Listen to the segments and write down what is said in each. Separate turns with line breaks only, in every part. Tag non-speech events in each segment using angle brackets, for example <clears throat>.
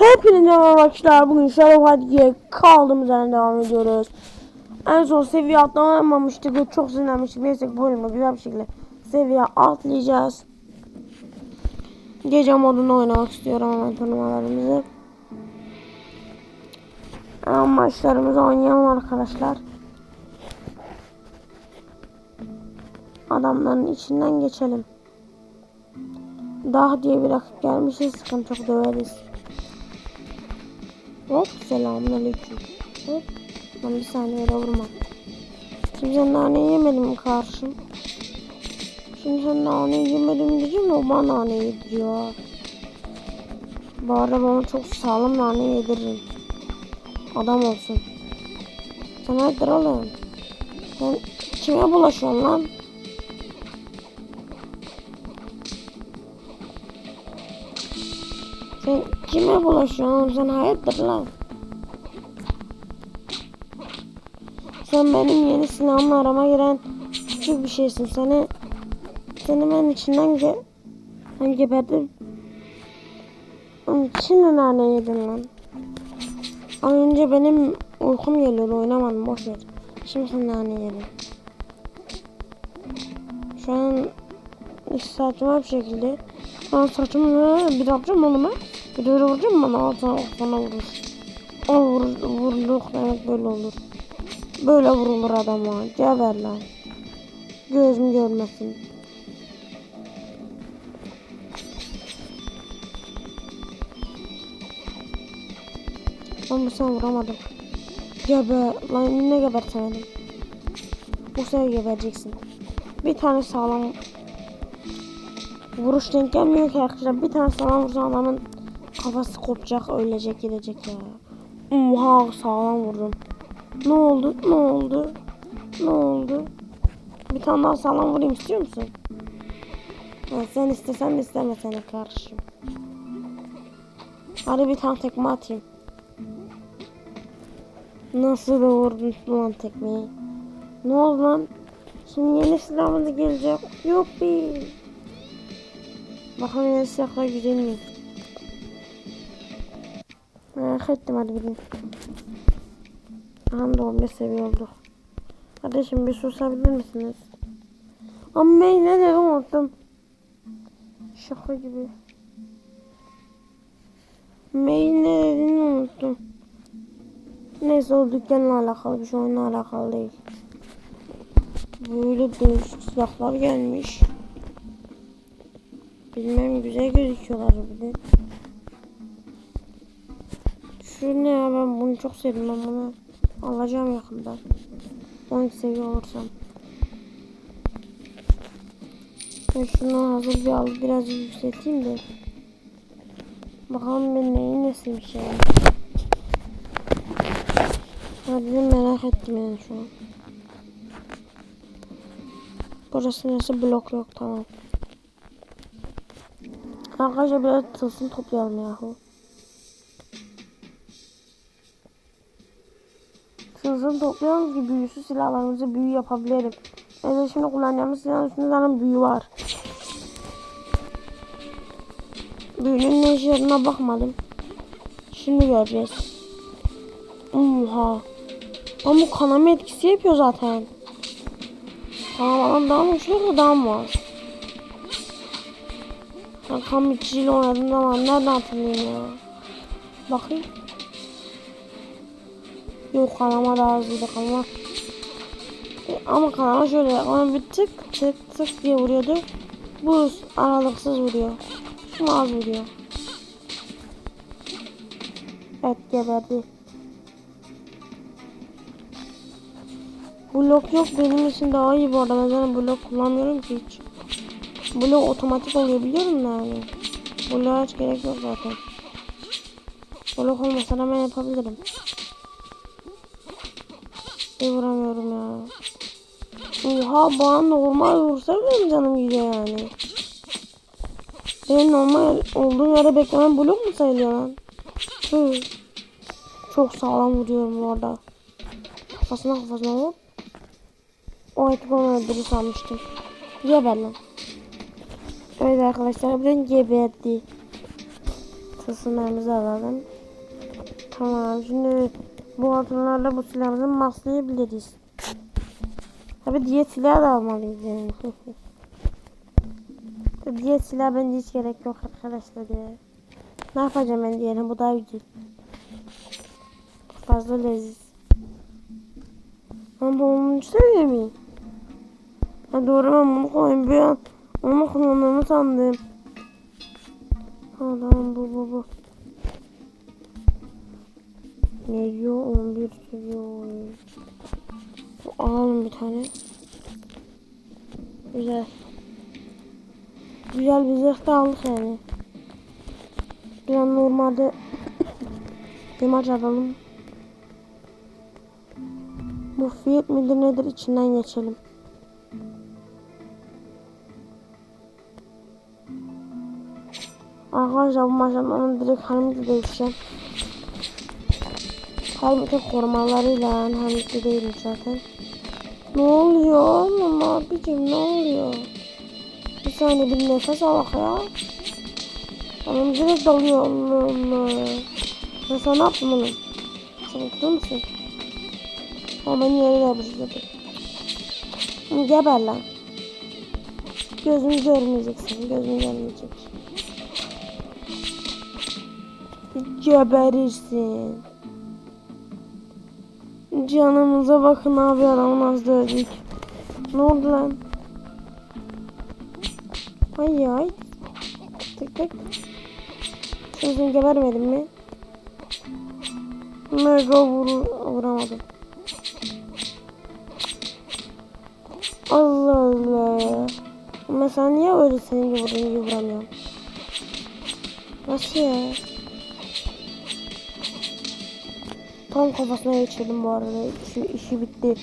Hepinize merhaba arkadaşlar. Bugün Shadow Hadi'ye kaldığımız yerden devam ediyoruz. En son seviye atlamamıştık ve çok sinirlenmiştik. Neyse bu bölümde güzel bir şekilde seviye atlayacağız. Gece modunu oynamak istiyorum hemen turnuvalarımızı. Hemen maçlarımızı oynayalım arkadaşlar. Adamların içinden geçelim. Daha diye bir rakip gelmişiz. Sıkıntı çok döveriz. Hop selamünaleyküm. Hop. Lan bir saniye vurma. Şimdi nane yemedin mi karşım? Şimdi sen nane yemedim diyeceğim o bana nane yediriyor. Bu arada bana çok sağlam nane yediririm. Adam olsun. Sen hayırdır oğlum? Sen kime bulaşıyorsun lan? Sen kime bulaşıyorsun? Sen hayırdır lan? Sen benim yeni silahımla arama giren küçük bir şeysin. Seni seni ben içinden ge ben geberdim. Şimdi nane yedin lan. Az önce benim uykum geliyordu oynamadım boş ver. Şimdi sen nane yedin. Şu an saçma bir şekilde ben saçımı bir yapacağım onu ben. Bir de öyle vuracağım bana altına bana vurur. O vur, vuruluk böyle olur. Böyle vurulur adama. Geber lan. Gözüm görmesin. Bu sefer vuramadım. Geber. Lan yine gebertemedim. Bu sefer gebereceksin. Bir tane sağlam vuruş denk gelmiyor ki arkadaşlar. Bir tane sağlam vursa adamın kafası kopacak, ölecek, gidecek ya. Oha sağlam vurdum. Ne oldu? Ne oldu? Ne oldu? Bir tane daha sağlam vurayım istiyor musun? Ha, sen istesen de istemesen de kardeşim. Hadi bir tane tekme atayım. Nasıl da vurdun lan tekmeyi? Ne oldu lan? Şimdi yeni silahımız gelecek. Yuppi. Bakalım yeni silahlar güzel mi? Merak ettim hadi bilin. Aha da 15 seviye olduk. Kardeşim bir susabilir misiniz? Ben ne dedim unuttum. Şaka gibi. Mail ne dediğini unuttum. Neyse o dükkanla alakalı bir şey oyunla alakalı değil. Böyle değişik silahlar gelmiş. Bilmem güzel gözüküyorlar bir de. Şu ne ya ben bunu çok sevdim ben bunu alacağım yakında. 12 seviye olursam. Ben şunu hazır bir alıp biraz yükselteyim de. Bakalım ben neyin nesiymiş yani. Hadi merak ettim yani şu an. Burası nasıl blok yok tamam. Arkadaşlar biraz tılsım toplayalım yahu. Tılsım toplayalım ki büyüsü silahlarımızı büyü yapabilirim. Evet şimdi kullanacağımız silahın üstünde zaten büyü var. Büyünün ne işe bakmadım. Şimdi göreceğiz. Oha. Ama bu kanama etkisi yapıyor zaten. Tamam adam daha mı güçlü daha mı var? Ben kan biçiciyle oynadığım zaman nereden hatırlayayım ya? Bakayım. Yok kanama daha hızlıydı kanama. E, ama kanama şöyle ama bir tık tık tık diye vuruyordu. Bu aralıksız vuruyor. Şu az vuruyor. Evet geberdi. Blok yok benim için daha iyi bu arada. Ben zaten blok kullanmıyorum ki hiç. Blok otomatik oluyor biliyorum da yani. Bloğa hiç gerek yok zaten. Blok olmasa hemen yapabilirim. Bir vuramıyorum ya. Oha bana normal vursa benim canım gidiyor yani. Benim normal olduğum yere beklemem blok mu sayılıyor lan? Hı. Çok sağlam vuruyorum bu arada. Kafasına kafasına hop. O eti onu öldürür sanmıştım. Geber lan. Evet arkadaşlar ben geberdi. Tılsımlarımızı alalım. Tamam şimdi bu altınlarla bu silahımızı maslayabiliriz. Tabi diye silah da almalıyız yani. <laughs> diye silah bence hiç gerek yok arkadaşlar ya. Ne yapacağım ben diyelim bu daha güzel. Fazla leziz. Ben bu 10. seviye miyim? Ha doğru ben bunu koyayım bir an. Onu kullandığımı sandım. Tamam bu bu bu. Ne diyor 11 seviyor. Bu Alalım bir tane. Güzel. Güzel bir zırh da aldık yani. An normalde bir maç alalım. Bu fiyat midir nedir içinden geçelim. Arkadaşlar bu maçlardan direkt Hamid'i değişeceğim. Hamid'in korumalarıyla Hamid'de değilim zaten. Ne oluyor oğlum abicim ne oluyor? Bir saniye bir nefes alak ya. Tamam direkt dalıyor Allah Allah. Ben sana yaptım oğlum? Sen mutlu musun? Ama beni yere yapıştırdı. Geber lan. Gözümü görmeyeceksin. Gözümü görmeyecek. Geberirsin. Canımıza bakın abi adamı nasıl dövdük. Ne oldu lan? Ay ay. Tık tık. Seni gebermedim mi? Mega vur vuramadım. Allah Allah. Mesela niye öyle senin gibi gibi vuramıyorum? Nasıl ya? Tam kafasına geçirdim bu arada. İşi, işi bitti.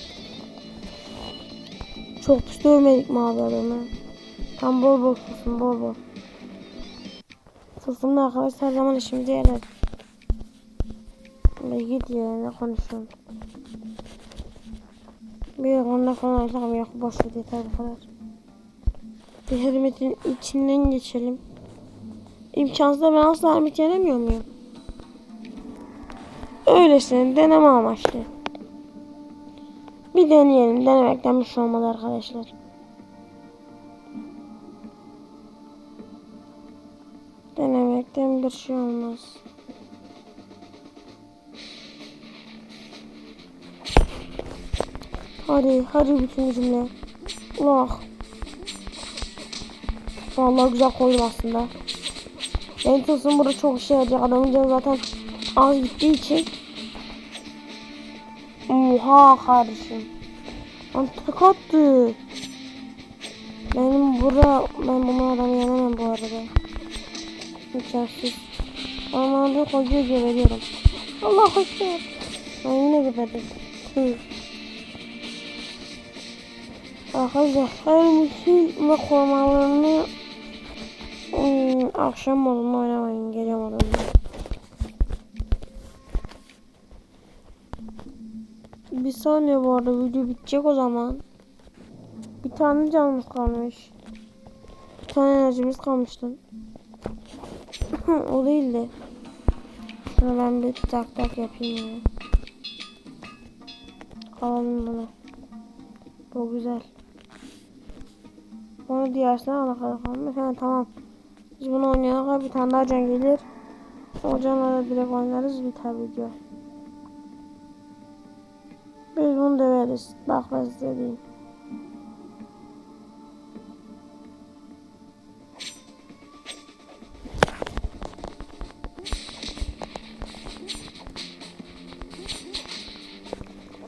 Çok pis dövmedik mi abi? Tam bol bol susun bol bol. Susun da arkadaşlar zaman işimize yarar. Be git ya ne konuşuyorsun? Bir onunla alsam yok boş ver yeter bu kadar. Bir hermetin içinden geçelim. İmkansız ben asla hermet yenemiyor muyum? Öylesine deneme amaçlı. Bir deneyelim. Denemekten bir şey olmadı arkadaşlar. Denemekten bir şey olmaz. Hadi, hadi bütün cümle. Allah. Vallahi güzel koydum aslında. Benim tılsım burada çok işe yarayacak. Adamın canı zaten az gittiği için. Oha kardeşim. Lan attı. Benim bura, ben bunu adamı yenemem bu arada. İmkansız. Ama bir koyuyor geberiyorum. Allah ekber. Ben yine geberdim. Arkadaşlar her bütün ve korumalarını ım, akşam modunda oynamayın. Gece modunda. Bir saniye bu arada video bitecek o zaman. Bir tane canımız kalmış. Bir tane enerjimiz kalmıştı. <laughs> o değildi. Şuna ben bir tak tak yapayım ya. Alalım bunu. Bu güzel. Onu diğersine ala kadar kalmış. Ha, tamam. Biz bunu kadar bir tane daha can gelir. O canla da direkt oynarız biter video. Döveriz. Bak ben size diyeyim.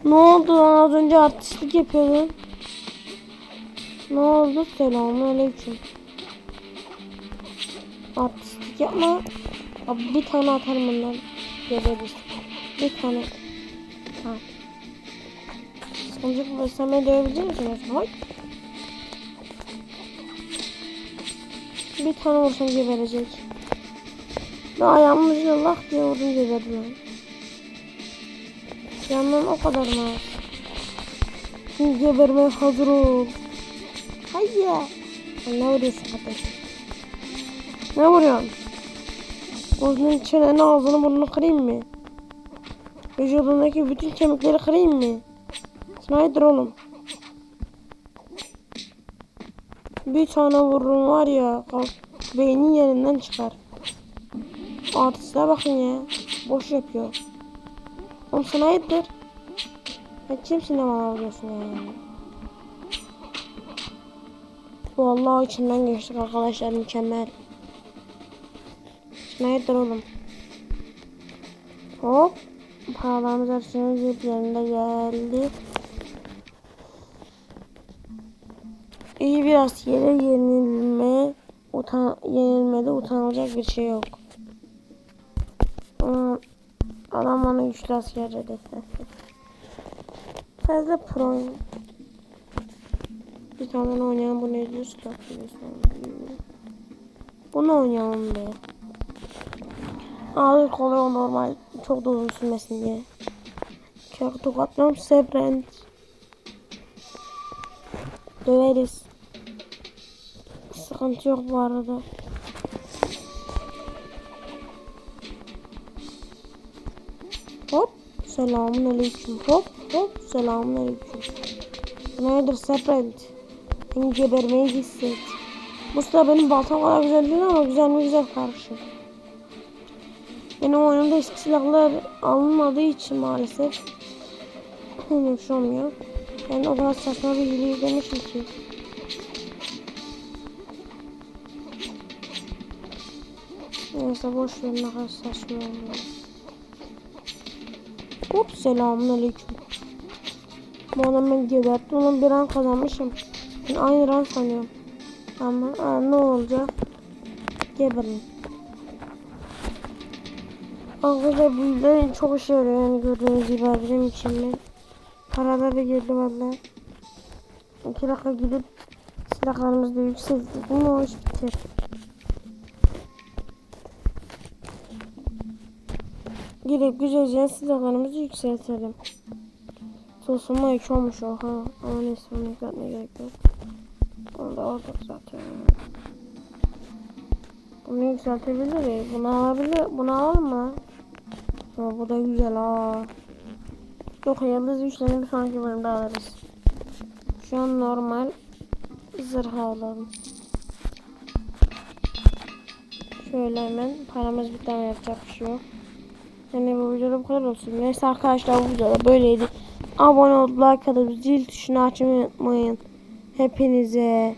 Ne oldu lan az önce artistlik yapıyordun. Ne oldu? Selamünaleyküm. Artistlik yapma. Abi bir tane atarım bundan. Geberiz. Bir tane. Ha. Sonucu bu sen beni dövebilecek misin? Hay. Bir tane vursam geberecek. Ben ayağımı ucuna lak diye vurdum geberdi lan. Yandan o kadar mı? Şimdi gebermeye hazır ol. Hayya. Ne vuruyorsun kardeşim? Ne vuruyorsun? Onun çeneni ağzını burnunu kırayım mı? Vücudundaki bütün kemikleri kırayım mı? Snyder oğlum. Bir tane vururum var ya. Beynin yerinden çıkar. Artistler bakın ya. Boş yapıyor. Oğlum Snyder. Ya kimsin de bana ya? Vallahi içinden geçtik arkadaşlar mükemmel. Snyder oğlum. Hop. Paralarımız arasının ceplerinde geldi. İyi bir askere yenilme, utan yenilmede utanılacak bir şey yok. Ama adam bana güçlü asker dedi. Fazla pro. Bir tane oynayan bu ne diyor? Stop Bunu oynayalım be. Abi kolay normal. Çok da uzun sürmesin diye. Çok tokatlıyorum Sebrent. Döveriz. Sıkıntı yok bu arada. Hop. Selamun aleyküm. Hop hop. Selamun aleyküm. Nedir Sebrent? Beni gebermeyi hisset. Bu sıra benim baltam kadar güzel değil ama güzel mi güzel karşı. Benim oyunumda eski silahlar alınmadığı için maalesef <clears throat> şey olmuyor. Ben o kadar saçma bir hile izlemişim ki. Neyse boş ver ne kadar saçma oluyor. Hop selamun aleyküm. Bu adam ben geberttim oğlum bir an kazanmışım. Ben aynı ran sanıyorum. Ama aa, ne olacak? Geberin. Arkadaşlar bu yüzden çok işe yarıyor yani gördüğünüz gibi benim için ben. Paralar da geldi valla. İki dakika gidip silahlarımızı da. Bu o iş biter. Gidip güzelce silahlarımızı yükseltelim. Tosuma iki olmuş oha. Ama neyse bunu yükseltmeye gerek yok. Onu da aldık zaten. Bunu yükseltebiliriz. Bunu alabilir. Bunu mı? Ha, bu da güzel ha. Yok yıldız güçlerini bir sonraki bölümde alırız. Şu an normal zırh alalım. Şöyle hemen paramız bir tane yapacak bir şey yok. Yani bu videoda bu kadar olsun. Neyse arkadaşlar bu videoda böyleydi. Abone olup like atıp zil tuşunu açmayı unutmayın. Hepinize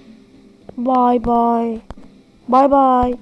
bay bay. Bay bay.